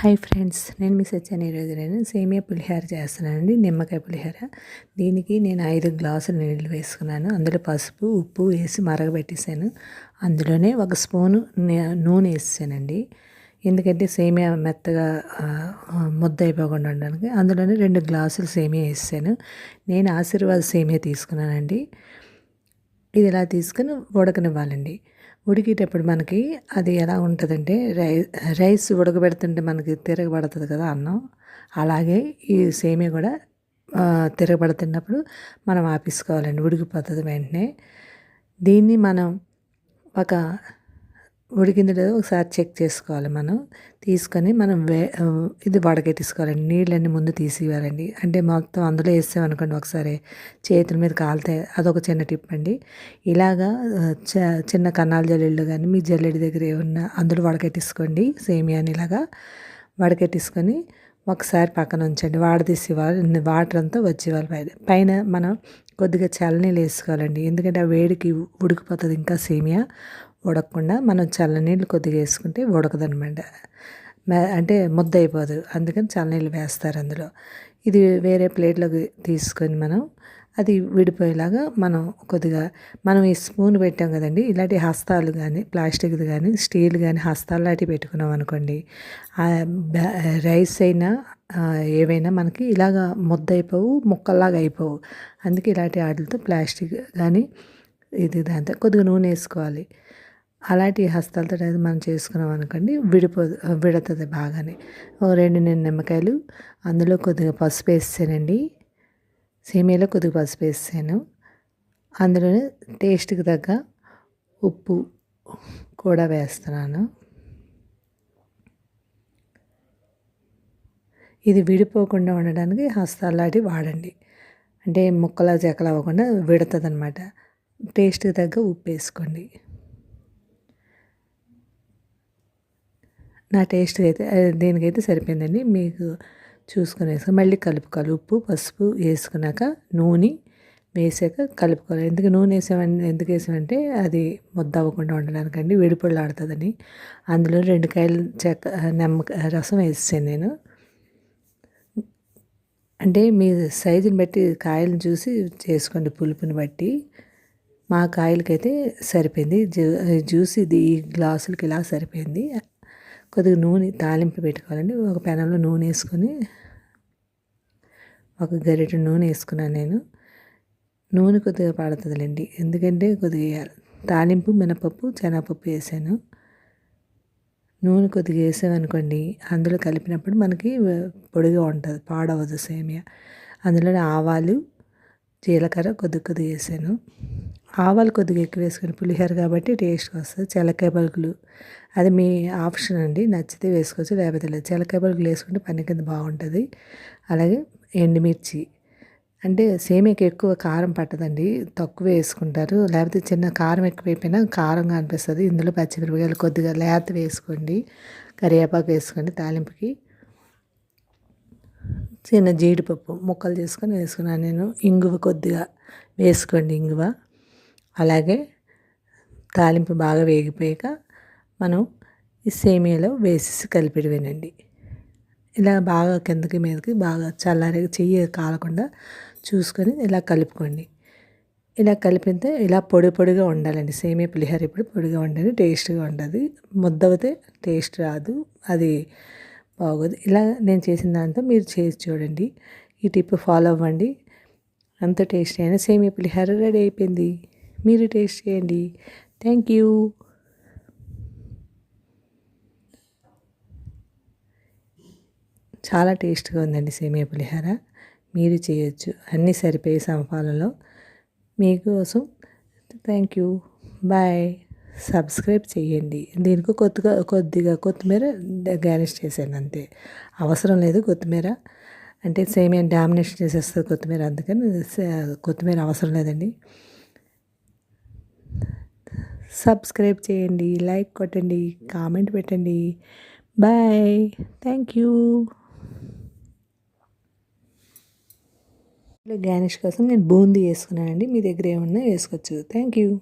Hi friends నేను మీ సత్యాన్ని ఈరోజు నేను సేమియా పులిహోర చేస్తున్నానండి నిమ్మకాయ పులిహోర. దీనికి నేను ఐదు గ్లాసులు నీళ్ళు వేసుకున్నాను. అందులో పసుపు ఉప్పు వేసి మరగబెట్టేసాను అందులోనే ఒక స్పూను నూనె వేసానండి ఎందుకంటే సేమియా మెత్తగా ముద్ద అయిపోకుండా ఉండడానికి. అందులోనే రెండు గ్లాసులు సేమియా వేసాను నేను ఆశీర్వాద సేమియా తీసుకున్నానండి. ఇది ఇలా తీసుకుని ఉడకనివ్వాలండి. ఉడికేటప్పుడు మనకి అది ఎలా ఉంటుందంటే రై రైస్ ఉడకబెడుతుంటే మనకి తిరగబడుతుంది కదా అన్నం. అలాగే ఈ సేమియా కూడా తిరగబడుతున్నప్పుడు మనం ఆపేసుకోవాలండి. ఉడికిపోతుంది వెంటనే. దీన్ని మనం ఒక ఉడికింది లేదో ఒకసారి చెక్ చేసుకోవాలి మనం. తీసుకొని మనం వే ఇది వడగట్టేసుకోవాలండి నీళ్ళన్నీ ముందు తీసివ్వాలండి. అంటే మొత్తం అందులో వేసామనుకోండి ఒకసారి చేతుల మీద కాలితే అదొక చిన్న టిప్ అండి. ఇలాగా చిన్న కన్నాల జల్లెళ్ళు కానీ మీ జల్లెడి దగ్గర ఏమన్నా అందులో వడగట్టేసుకోండి సేమియాని ఇలాగా వడగట్టేసుకొని ఒకసారి పక్కన ఉంచండి. వాడ తీసి వాటర్ అంతా వచ్చేవాళ్ళు పైన. పైన మనం కొద్దిగా చల్లనీళ్ళు వేసుకోవాలండి. ఎందుకంటే ఆ వేడికి ఉడికిపోతుంది ఇంకా సేమియా. ఉడకకుండా మనం చల్లనీళ్ళు కొద్దిగా వేసుకుంటే ఉడకదనమాట. అంటే ముద్ద అయిపోదు అందుకని చల్లనీళ్ళు వేస్తారు అందులో. ఇది వేరే ప్లేట్లోకి తీసుకొని మనం అది విడిపోయేలాగా మనం కొద్దిగా మనం ఈ స్పూన్ పెట్టాం కదండి ఇలాంటి హస్తాలు కానీ ప్లాస్టిక్ది కానీ స్టీల్ కానీ హస్తాలు లాంటివి పెట్టుకున్నాం అనుకోండి రైస్ అయినా ఏవైనా మనకి ఇలాగా ముద్ద అయిపోవు ముక్కల్లాగా అయిపోవు. అందుకే ఇలాంటి వాటితో ప్లాస్టిక్ కానీ ఇది దాంతో కొద్దిగా నూనె వేసుకోవాలి. అలాంటి హస్తాలతో అయితే మనం చేసుకున్నాం అనుకోండి విడిపో విడుతుంది బాగానే. ఓ రెండు నేను నిమ్మకాయలు అందులో కొద్దిగా పసుపు వేసానండి సేమియాలో కొద్దిగా పసుపు వేసాను అందులోనే టేస్ట్కి తగ్గ ఉప్పు కూడా వేస్తున్నాను. ఇది విడిపోకుండా ఉండడానికి హస్తాలాంటి వాడండి. అంటే ముక్కల చెక్కలు అవ్వకుండా విడుతుంది అనమాట టేస్ట్కి తగ్గ ఉప్పు వేసుకోండి. నా టేస్ట్ అయితే దేనికైతే సరిపోయిందండి మీకు చూసుకుని వేసుకొని మళ్ళీ కలుపుకోవాలి. ఉప్పు పసుపు వేసుకున్నాక నూనె వేసాక కలుపుకోవాలి. ఎందుకు నూనె వేసామని ఎందుకు వేసామంటే అది ముద్ద అవ్వకుండా ఉండడానికండి వేడిపొళ్ళు ఆడుతుందని అందులో రెండు కాయలు చెక్క నిమ్మ రసం వేసాను నేను. అంటే మీ సైజుని బట్టి కాయలను చూసి చేసుకోండి పులుపుని బట్టి. మా కాయలకైతే సరిపోయింది. జ్యూస్ ఇది ఈ గ్లాసులకి ఇలా సరిపోయింది. కొద్దిగా నూనె తాలింపు పెట్టుకోవాలండి. ఒక పెనంలో నూనె వేసుకొని ఒక గరిటె నూనె వేసుకున్నాను నేను. నూనె కొద్దిగా పడుతుందిలేండి. ఎందుకంటే కొద్దిగా తాలింపు మినపప్పు శనగపప్పు వేసాను. నూనె కొద్దిగా వేసామనుకోండి అందులో కలిపినప్పుడు మనకి పొడిగా ఉంటుంది పాడవదు సేమియా. అందులో ఆవాలు జీలకర్ర కొద్ది కొద్దిగా వేసాను. ఆవాలు కొద్దిగా ఎక్కువ వేసుకుని పులిహోర కాబట్టి టేస్ట్ వస్తుంది. చిలకాయ పలుకులు. అది మీ ఆప్షన్ అండి. నచ్చితే వేసుకోవచ్చు లేకపోతే లేదు. చిలకాయ పలుకులు వేసుకుంటే పని కింద బాగుంటుంది. అలాగే ఎండుమిర్చి. అంటే సేమియాకి ఎక్కువ కారం పట్టదండి. తక్కువ వేసుకుంటారు. లేకపోతే చిన్న కారం ఎక్కువైపోయినా కారంగా అనిపిస్తుంది. ఇందులో పచ్చిమిరపకాయలు కొద్దిగా లేత వేసుకోండి. కరివేపాకు వేసుకోండి. తాలింపుకి చిన్న జీడిపప్పు ముక్కలు చేసుకొని వేసుకున్నాను నేను. ఇంగువ కొద్దిగా వేసుకోండి ఇంగువ. అలాగే తాలింపు బాగా వేగిపోయాక మనం ఈ సేమియాలో వేసేసి కలిపిడివేనండి ఇలా బాగా కిందకి మీదకి బాగా చల్లారి చెయ్యి కాలకుండా చూసుకొని ఇలా కలుపుకోండి. ఇలా కలిపితే ఇలా పొడి పొడిగా ఉండాలండి. సేమియా పులిహోర ఇప్పుడు పొడిగా ఉండాలి టేస్ట్గా ఉంటుంది ముద్దవితే టేస్ట్ రాదు. అది బాగోదు. ఇలా నేను చేసిన దాంతో మీరు చేసి చూడండి. ఈ టిప్ ఫాలో అవ్వండి. అంత టేస్ట్ అయినా సేమియా పులిహోర రెడీ అయిపోయింది. మీరు టేస్ట్ చేయండి. Thank you. చాలా టేస్ట్గా ఉందండి సేమియా పులిహోర. మీరు చేయొచ్చు. అన్నీ సరిపోయే సమపాలలో మీకోసం. Thank you. బాయ్. సబ్స్క్రైబ్ చేయండి. దీనికి కొద్దిగా కొద్దిగా కొత్తిమీర గార్నిష్ చేశాను అంతే. అవసరం లేదు కొత్తిమీర. అంటే సేమియా డామినేషన్ చేసేస్తుంది కొత్తిమీర అందుకని కొత్తిమీర అవసరం లేదండి. సబ్స్క్రైబ్ చేయండి లైక్ కొట్టండి కామెంట్ పెట్టండి. బాయ్. Thank you. గార్నిష్ కోసం నేను బూందీ వేసుకున్నానండి. మీ దగ్గర ఏమన్నా వేసుకోవచ్చు. Thank you.